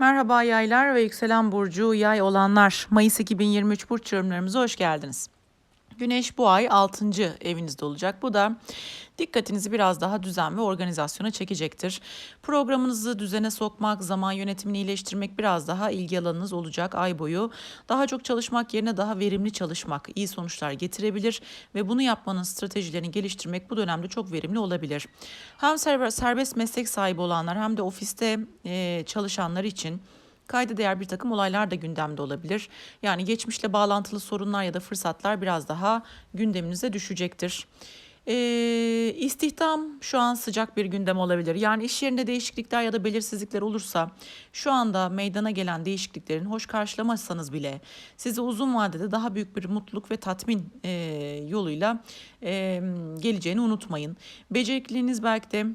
Merhaba yaylar ve yükselen burcu yay olanlar. Mayıs 2023 burç yorumlarımıza hoş geldiniz. Güneş bu ay 6. evinizde olacak. Bu da dikkatinizi biraz daha düzen ve organizasyona çekecektir. Programınızı düzene sokmak, zaman yönetimini iyileştirmek biraz daha ilgi alanınız olacak ay boyu. Daha çok çalışmak yerine daha verimli çalışmak iyi sonuçlar getirebilir ve bunu yapmanın stratejilerini geliştirmek bu dönemde çok verimli olabilir. Hem serbest meslek sahibi olanlar hem de ofiste çalışanlar için kayda değer bir takım olaylar da gündemde olabilir. Yani geçmişle bağlantılı sorunlar ya da fırsatlar biraz daha gündeminize düşecektir. Ee, istihdam şu an sıcak bir gündem olabilir. Yani iş yerinde değişiklikler ya da belirsizlikler olursa şu anda meydana gelen değişikliklerin hoş karşılamazsanız bile sizi uzun vadede daha büyük bir mutluluk ve tatmin e, yoluyla e, geleceğini unutmayın. Becerikliliğiniz belki de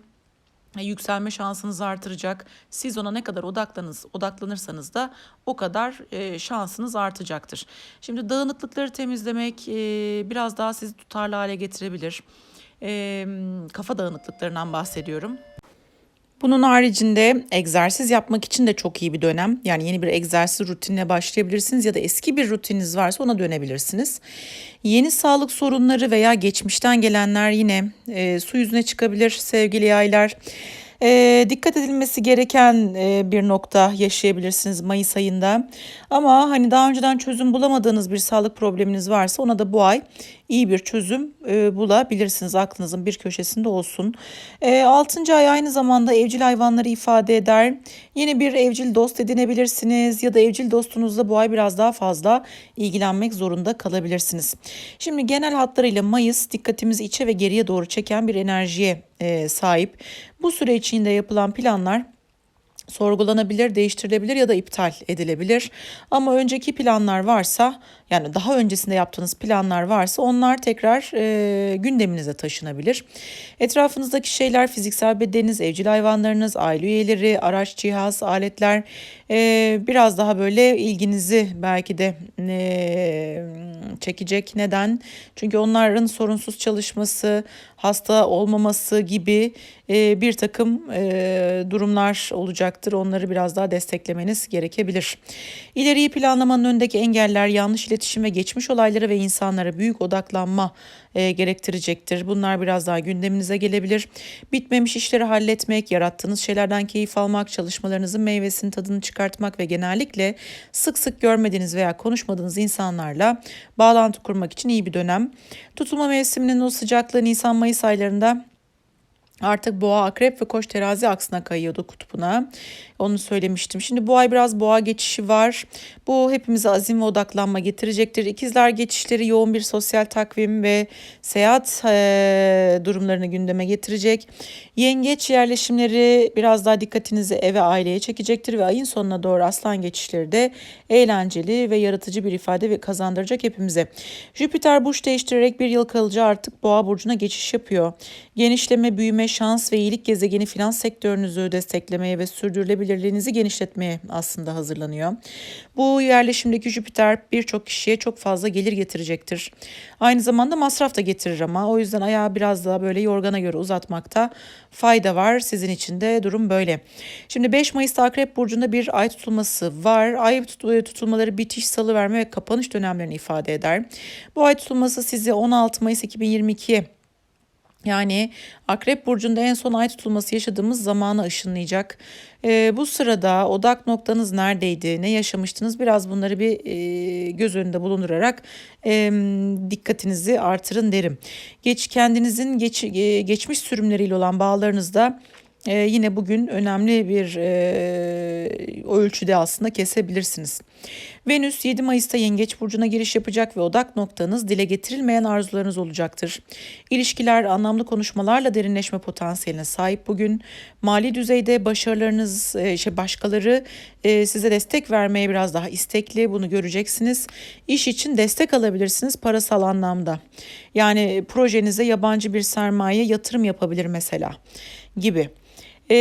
yükselme şansınızı artıracak. Siz ona ne kadar odaklanız, odaklanırsanız da o kadar e, şansınız artacaktır. Şimdi dağınıklıkları temizlemek e, biraz daha sizi tutarlı hale getirebilir. E, kafa dağınıklıklarından bahsediyorum. Bunun haricinde egzersiz yapmak için de çok iyi bir dönem. Yani yeni bir egzersiz rutinine başlayabilirsiniz ya da eski bir rutininiz varsa ona dönebilirsiniz. Yeni sağlık sorunları veya geçmişten gelenler yine e, su yüzüne çıkabilir sevgili yaylar. E, dikkat edilmesi gereken e, bir nokta yaşayabilirsiniz Mayıs ayında. Ama hani daha önceden çözüm bulamadığınız bir sağlık probleminiz varsa ona da bu ay iyi bir çözüm e, bulabilirsiniz. Aklınızın bir köşesinde olsun. E, 6. ay aynı zamanda evcil hayvanları ifade eder. Yeni bir evcil dost edinebilirsiniz ya da evcil dostunuzla bu ay biraz daha fazla ilgilenmek zorunda kalabilirsiniz. Şimdi genel hatlarıyla Mayıs dikkatimizi içe ve geriye doğru çeken bir enerjiye e, sahip. Bu süre içinde yapılan planlar sorgulanabilir, değiştirilebilir ya da iptal edilebilir. Ama önceki planlar varsa yani daha öncesinde yaptığınız planlar varsa onlar tekrar e, gündeminize taşınabilir. Etrafınızdaki şeyler fiziksel bedeniniz, evcil hayvanlarınız, aile üyeleri, araç, cihaz, aletler e, biraz daha böyle ilginizi belki de e, çekecek. Neden? Çünkü onların sorunsuz çalışması, hasta olmaması gibi e, bir takım e, durumlar olacaktır. Onları biraz daha desteklemeniz gerekebilir. İleriyi planlamanın önündeki engeller yanlış iletişim ve geçmiş olaylara ve insanlara büyük odaklanma e, gerektirecektir. Bunlar biraz daha gündeminize gelebilir. Bitmemiş işleri halletmek, yarattığınız şeylerden keyif almak, çalışmalarınızın meyvesini tadını çıkartmak ve genellikle sık sık görmediğiniz veya konuşmadığınız insanlarla bağlantı kurmak için iyi bir dönem. Tutulma mevsiminin o sıcaklığı Nisan-Mayıs aylarında Artık boğa, akrep ve koç terazi aksına kayıyordu kutbuna. Onu söylemiştim. Şimdi bu ay biraz boğa geçişi var. Bu hepimize azim ve odaklanma getirecektir. İkizler geçişleri yoğun bir sosyal takvim ve seyahat e, durumlarını gündeme getirecek. Yengeç yerleşimleri biraz daha dikkatinizi eve aileye çekecektir ve ayın sonuna doğru aslan geçişleri de eğlenceli ve yaratıcı bir ifade ve kazandıracak hepimize. Jüpiter burç değiştirerek bir yıl kalıcı artık boğa burcuna geçiş yapıyor. Genişleme, büyüme, şans ve iyilik gezegeni finans sektörünüzü desteklemeye ve sürdürülebilirliğinizi genişletmeye aslında hazırlanıyor. Bu yerleşimdeki Jüpiter birçok kişiye çok fazla gelir getirecektir. Aynı zamanda masraf da getirir ama o yüzden ayağı biraz daha böyle yorgana göre uzatmakta fayda var. Sizin için de durum böyle. Şimdi 5 Mayıs'ta Akrep Burcu'nda bir ay tutulması var. Ay tutulmaları bitiş, salıverme ve kapanış dönemlerini ifade eder. Bu ay tutulması sizi 16 Mayıs 2022'ye yani Akrep Burcu'nda en son ay tutulması yaşadığımız zamanı ışınlayacak. E, bu sırada odak noktanız neredeydi, ne yaşamıştınız biraz bunları bir e, göz önünde bulundurarak e, dikkatinizi artırın derim. Geç kendinizin geç, e, geçmiş sürümleriyle olan bağlarınızda e, yine bugün önemli bir e, ölçüde aslında kesebilirsiniz. Venüs 7 Mayıs'ta Yengeç Burcu'na giriş yapacak ve odak noktanız dile getirilmeyen arzularınız olacaktır. İlişkiler anlamlı konuşmalarla derinleşme potansiyeline sahip bugün. Mali düzeyde başarılarınız, e, şey başkaları e, size destek vermeye biraz daha istekli bunu göreceksiniz. İş için destek alabilirsiniz parasal anlamda. Yani projenize yabancı bir sermaye yatırım yapabilir mesela gibi. E,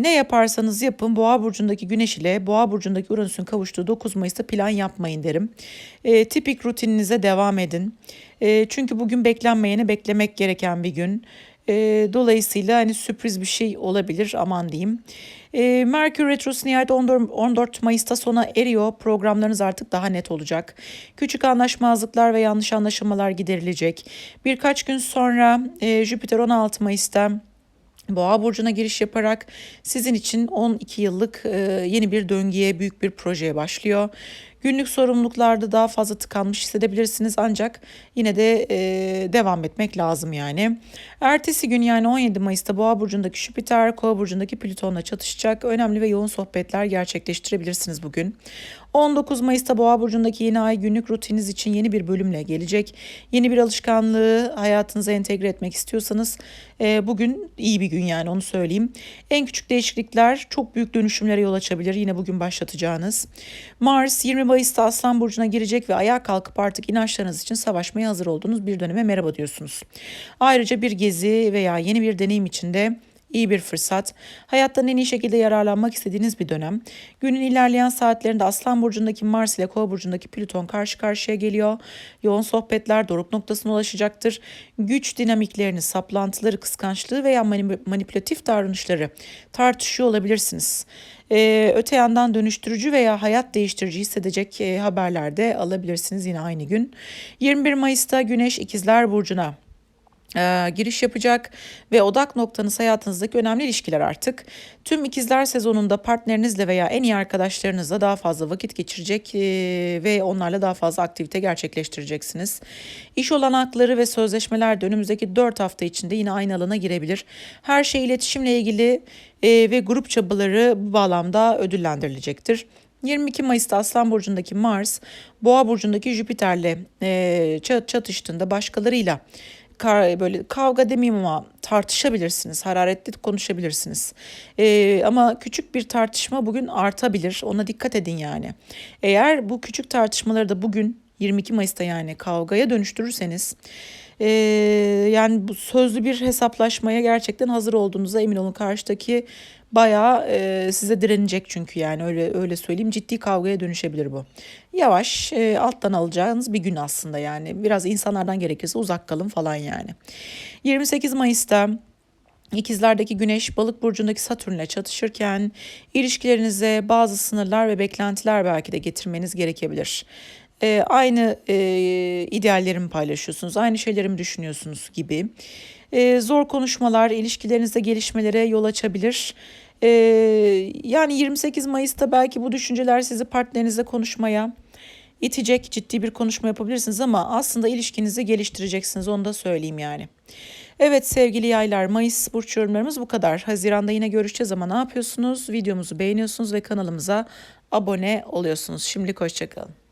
ne yaparsanız yapın Boğa burcundaki Güneş ile Boğa burcundaki Uranüs'ün kavuştuğu 9 Mayıs'ta plan yapmayın derim. E, tipik rutininize devam edin. E, çünkü bugün beklenmeyeni beklemek gereken bir gün. E, dolayısıyla hani sürpriz bir şey olabilir aman diyeyim. E, Merkür Retrosu nihayet 14, 14 Mayıs'ta sona eriyor. Programlarınız artık daha net olacak. Küçük anlaşmazlıklar ve yanlış anlaşılmalar giderilecek. Birkaç gün sonra e, Jüpiter 16 Mayıs'ta Boğa burcuna giriş yaparak sizin için 12 yıllık e, yeni bir döngüye, büyük bir projeye başlıyor. Günlük sorumluluklarda daha fazla tıkanmış hissedebilirsiniz ancak yine de e, devam etmek lazım yani. Ertesi gün yani 17 Mayıs'ta Boğa burcundaki Jüpiter, Kova burcundaki Plüton'la çatışacak. Önemli ve yoğun sohbetler gerçekleştirebilirsiniz bugün. 19 Mayıs'ta Boğa burcundaki yeni ay günlük rutininiz için yeni bir bölümle gelecek. Yeni bir alışkanlığı hayatınıza entegre etmek istiyorsanız e, bugün iyi bir gün yani onu söyleyeyim. En küçük değişiklikler çok büyük dönüşümlere yol açabilir yine bugün başlatacağınız. Mars 20 Mayıs'ta Aslan burcuna girecek ve ayağa kalkıp artık inançlarınız için savaşmaya hazır olduğunuz bir döneme merhaba diyorsunuz. Ayrıca bir gezi veya yeni bir deneyim içinde iyi bir fırsat. Hayattan en iyi şekilde yararlanmak istediğiniz bir dönem. Günün ilerleyen saatlerinde Aslan Burcu'ndaki Mars ile Kova Burcu'ndaki Plüton karşı karşıya geliyor. Yoğun sohbetler doruk noktasına ulaşacaktır. Güç dinamiklerini, saplantıları, kıskançlığı veya manipülatif davranışları tartışıyor olabilirsiniz. Ee, öte yandan dönüştürücü veya hayat değiştirici hissedecek e, haberler de alabilirsiniz yine aynı gün. 21 Mayıs'ta Güneş İkizler Burcu'na e, giriş yapacak ve odak noktanız hayatınızdaki önemli ilişkiler artık. Tüm ikizler sezonunda partnerinizle veya en iyi arkadaşlarınızla daha fazla vakit geçirecek e, ve onlarla daha fazla aktivite gerçekleştireceksiniz. İş olanakları ve sözleşmeler de önümüzdeki 4 hafta içinde yine aynı alana girebilir. Her şey iletişimle ilgili e, ve grup çabaları bu bağlamda ödüllendirilecektir. 22 Mayıs'ta Aslan Burcu'ndaki Mars, Boğa Burcu'ndaki Jüpiter'le e, çatıştığında başkalarıyla böyle kavga demeyeyim ama tartışabilirsiniz, hararetli konuşabilirsiniz. Ee, ama küçük bir tartışma bugün artabilir. Ona dikkat edin yani. Eğer bu küçük tartışmaları da bugün 22 Mayıs'ta yani kavgaya dönüştürürseniz e, yani bu sözlü bir hesaplaşmaya gerçekten hazır olduğunuza emin olun. Karşıdaki bayağı e, size direnecek çünkü yani öyle öyle söyleyeyim ciddi kavgaya dönüşebilir bu. Yavaş e, alttan alacağınız bir gün aslında yani biraz insanlardan gerekirse uzak kalın falan yani. 28 Mayıs'ta İkizlerdeki Güneş balık burcundaki Satürn'le çatışırken ilişkilerinize bazı sınırlar ve beklentiler belki de getirmeniz gerekebilir e, aynı e, ideallerimi paylaşıyorsunuz, aynı şeyleri mi düşünüyorsunuz gibi. E, zor konuşmalar ilişkilerinizde gelişmelere yol açabilir. E, yani 28 Mayıs'ta belki bu düşünceler sizi partnerinizle konuşmaya itecek ciddi bir konuşma yapabilirsiniz ama aslında ilişkinizi geliştireceksiniz onu da söyleyeyim yani. Evet sevgili yaylar Mayıs burç yorumlarımız bu kadar. Haziranda yine görüşeceğiz ama ne yapıyorsunuz? Videomuzu beğeniyorsunuz ve kanalımıza abone oluyorsunuz. Şimdilik hoşçakalın.